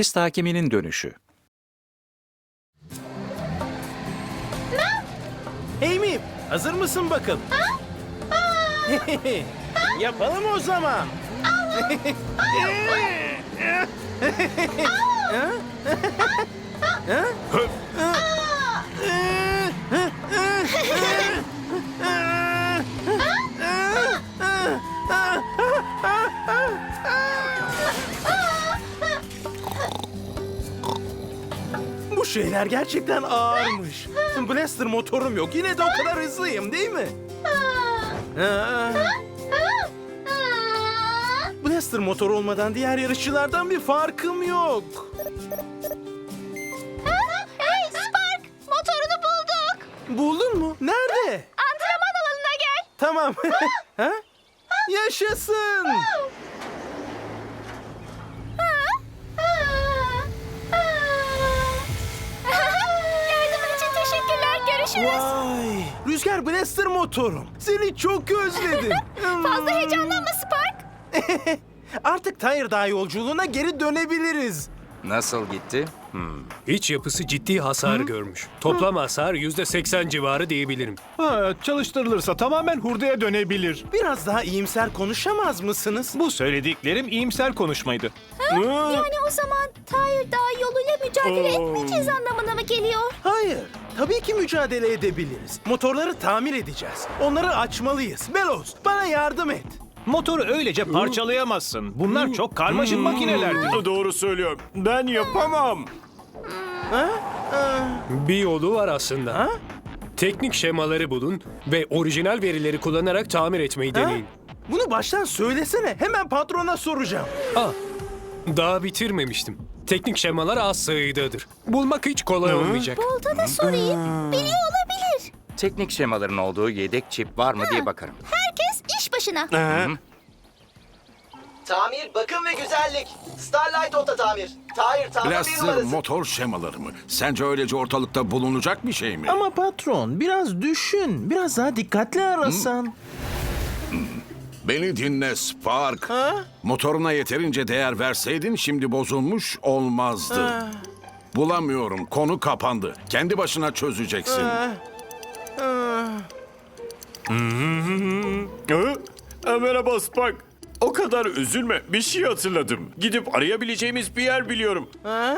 Pist hakiminin dönüşü. Amy, hazır mısın bakalım? Yapalım o zaman. Bu şeyler gerçekten ağırmış. Blaster motorum yok. Yine de o kadar hızlıyım değil mi? Ha. Blaster motor olmadan diğer yarışçılardan bir farkım yok. Hey Spark! Motorunu bulduk. Buldun mu? Nerede? Antrenman alanına gel. Tamam. ha? Yaşasın. Görüşürüz. Vay. Rüzgar Blaster motorum. Seni çok özledim. Fazla heyecanlanma Spark. Artık Tire Dağ yolculuğuna geri dönebiliriz. Nasıl gitti? İç yapısı ciddi hasar görmüş. Toplam hasar yüzde seksen civarı diyebilirim. Ha, çalıştırılırsa tamamen hurdaya dönebilir. Biraz daha iyimser konuşamaz mısınız? Bu söylediklerim iyimser konuşmaydı. Yani o zaman Tahir Dağ yoluyla mücadele Oo. etmeyeceğiz anlamına mı geliyor? Hayır. Tabii ki mücadele edebiliriz. Motorları tamir edeceğiz. Onları açmalıyız. Melos, bana yardım et. Motoru öylece parçalayamazsın. Bunlar çok karmaşık makinelerdir. Doğru söylüyor. Ben yapamam. Bir yolu var aslında. Ha? Teknik şemaları bulun ve orijinal verileri kullanarak tamir etmeyi deneyin. Bunu baştan söylesene. Hemen patrona soracağım. Ah, daha bitirmemiştim. Teknik şemalar az sayıdadır. Bulmak hiç kolay olmayacak. Bolt'a da sorayım. Biliyor olabilir. Teknik şemaların olduğu yedek çip var mı diye bakarım. Herkes başına. Tamir, bakım ve güzellik. Starlight Oto Tamir. Tahir tamir bir Blaster numarası. motor şemaları mı? Sence öylece ortalıkta bulunacak bir şey mi? Ama patron biraz düşün. Biraz daha dikkatli arasan. Beni dinle Spark. Ha? Motoruna yeterince değer verseydin şimdi bozulmuş olmazdı. Bulamıyorum. Konu kapandı. Kendi başına çözeceksin. Ha, merhaba Spark. O kadar üzülme. Bir şey hatırladım. Gidip arayabileceğimiz bir yer biliyorum. Ha?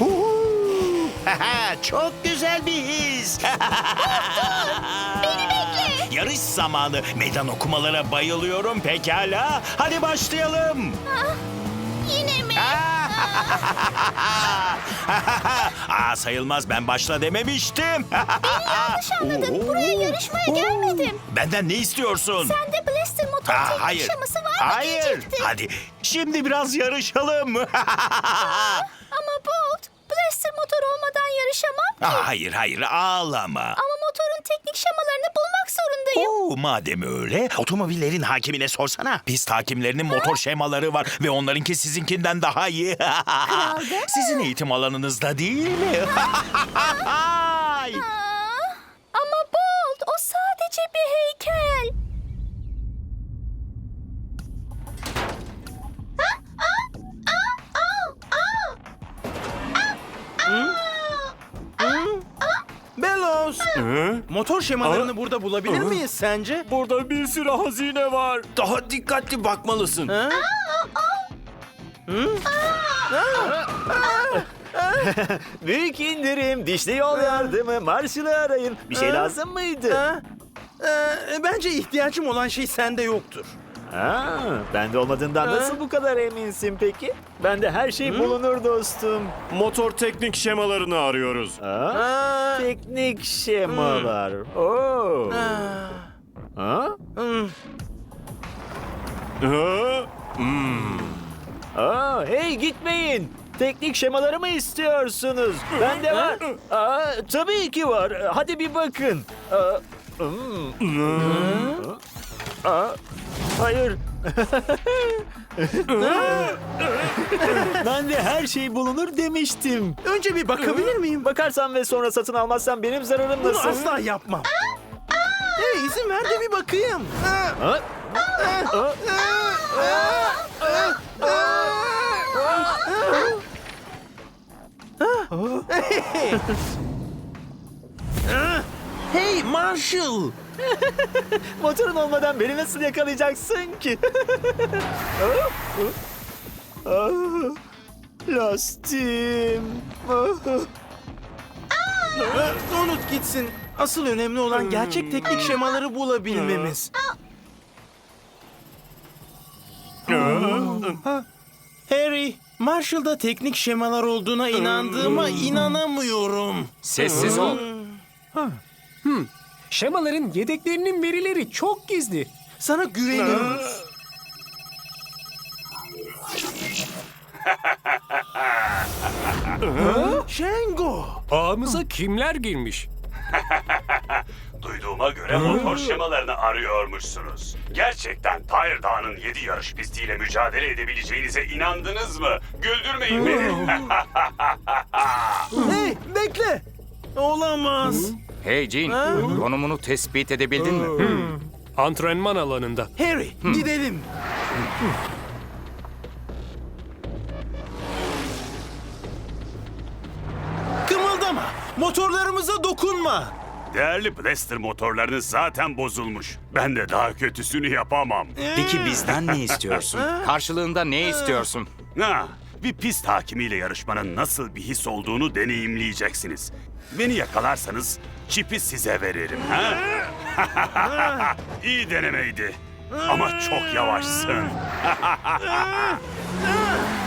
Çok güzel bir his. Beni bekle. Yarış zamanı. Meydan okumalara bayılıyorum pekala. Hadi başlayalım. Yine mi? Aa sayılmaz ben başla dememiştim. Yanlış anladın. Buraya yarışmaya gelmedim. Benden ne istiyorsun? Sende Blaster motor Aa, teknik hayır. şaması var mı Hayır. diyecektim. Hadi şimdi biraz yarışalım. Ama Bolt, Blaster motor olmadan yarışamam ki. Aa, hayır hayır ağlama. Ama motorun teknik şemalarını bulmak zorundayım. Oo, madem öyle otomobillerin hakimine sorsana. Pist hakimlerinin motor şemaları var ve onlarınki sizinkinden daha iyi. Sizin eğitim alanınızda değil mi? Ay. Belos. Motor şemalarını Aa. burada bulabilir miyiz sence? Burada bir sürü hazine var. Daha dikkatli bakmalısın. Ha? Büyük indirim, dişli yol yardımı, marşını arayın. Bir şey lazım mıydı? Ha? Ee, bence ihtiyacım olan şey sende yoktur. Ha, bende olmadığından Ha? nasıl bu kadar eminsin peki? Bende her şey bulunur dostum. Motor teknik şemalarını arıyoruz. Ha? Ha? Teknik şemalar. Oo. Ha? Ha? Hmm. Ha? Aa, hey gitmeyin. Teknik şemaları mı istiyorsunuz? Bende var. Aa, tabii ki var. Hadi bir bakın. Aa, hmm. Aa, hayır. ben de her şey bulunur demiştim. Önce bir bakabilir miyim? Bakarsan ve sonra satın almazsan benim zararım Bunu nasıl? asla yapmam. Hey izin ver de bir bakayım. Ha? Ha? Hey Marshall! Motorun olmadan beni nasıl yakalayacaksın ki? Ah, Lastim. Ah. Ee, Unut gitsin. Asıl önemli olan gerçek teknik şemaları bulabilmemiz. Ha, Harry, Marshall'da teknik şemalar olduğuna inandığıma inanamıyorum. Sessiz ol. Şemaların yedeklerinin verileri çok gizli. Sana güveniyoruz. Şengo! Ağımıza kimler girmiş? Duyduğuma göre motor şemalarını arıyormuşsunuz. Gerçekten Tyre Dağı'nın 7 yarış pistiyle mücadele edebileceğinize inandınız mı? Güldürmeyin beni. Hey, bekle! Olamaz. Hey Jean, konumunu tespit edebildin mi? Antrenman alanında. Harry, gidelim. Kımıldama. Motorlarımıza dokunma. Değerli Blaster motorlarınız zaten bozulmuş. Ben de daha kötüsünü yapamam. Peki bizden ne istiyorsun? Karşılığında ne istiyorsun? Ha, bir pist hakimiyle yarışmanın nasıl bir his olduğunu deneyimleyeceksiniz. Beni yakalarsanız çipi size veririm. Ha? İyi denemeydi. Ama çok yavaşsın.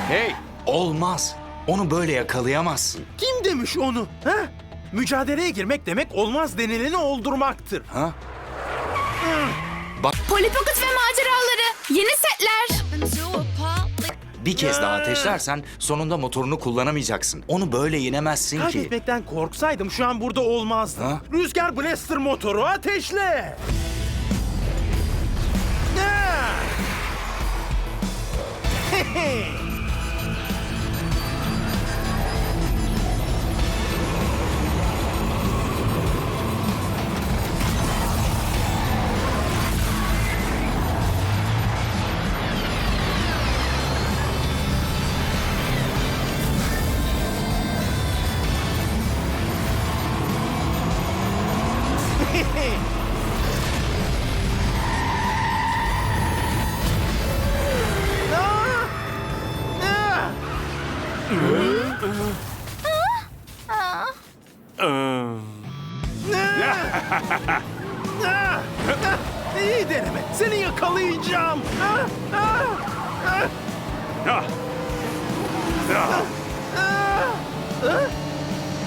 Hey, olmaz. Onu böyle yakalayamazsın. Kim demiş onu? Ha? Mücadeleye girmek demek olmaz denileni oldurmaktır. Ha? Polly Pocket ve maceraları. Yeni setler. Bir kez daha ateşlersen sonunda motorunu kullanamayacaksın. Onu böyle yenemezsin ki. Kaybetmekten korksaydım şu an burada olmazdım. Ha? Rüzgar Blaster motoru ateşle. Ah!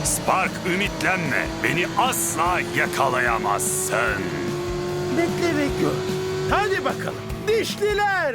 Spark ümitlenme. Beni asla yakalayamazsın. Bekle ve gör. Hadi bakalım. Dişliler.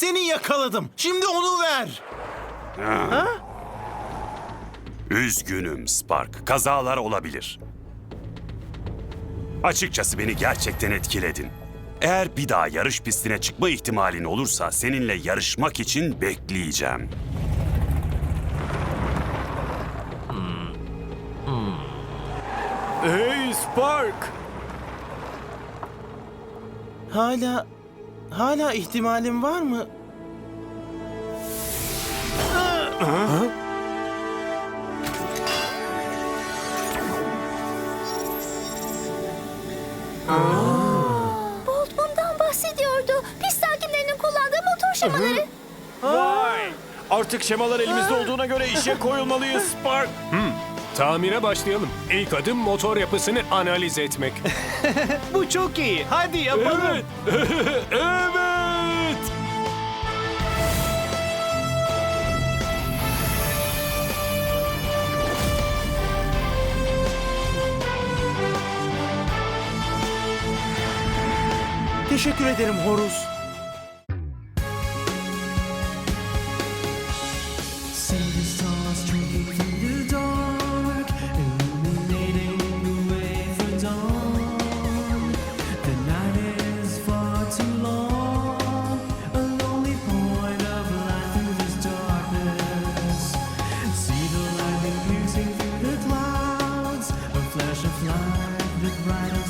Seni yakaladım. Şimdi onu ver. Üzgünüm Spark. Kazalar olabilir. Açıkçası beni gerçekten etkiledin. Eğer bir daha yarış pistine çıkma ihtimalin olursa seninle yarışmak için bekleyeceğim. Hey Spark! Hala hala ihtimalim var mı? Bolt bundan bahsediyordu. Pist hakimlerinin kullandığı motor şemaları. Vay! Artık şemalar elimizde olduğuna göre işe koyulmalıyız Spark. Tamire başlayalım. İlk adım motor yapısını analiz etmek. Bu çok iyi. Hadi yapalım. evet! Teşekkür ederim Horus.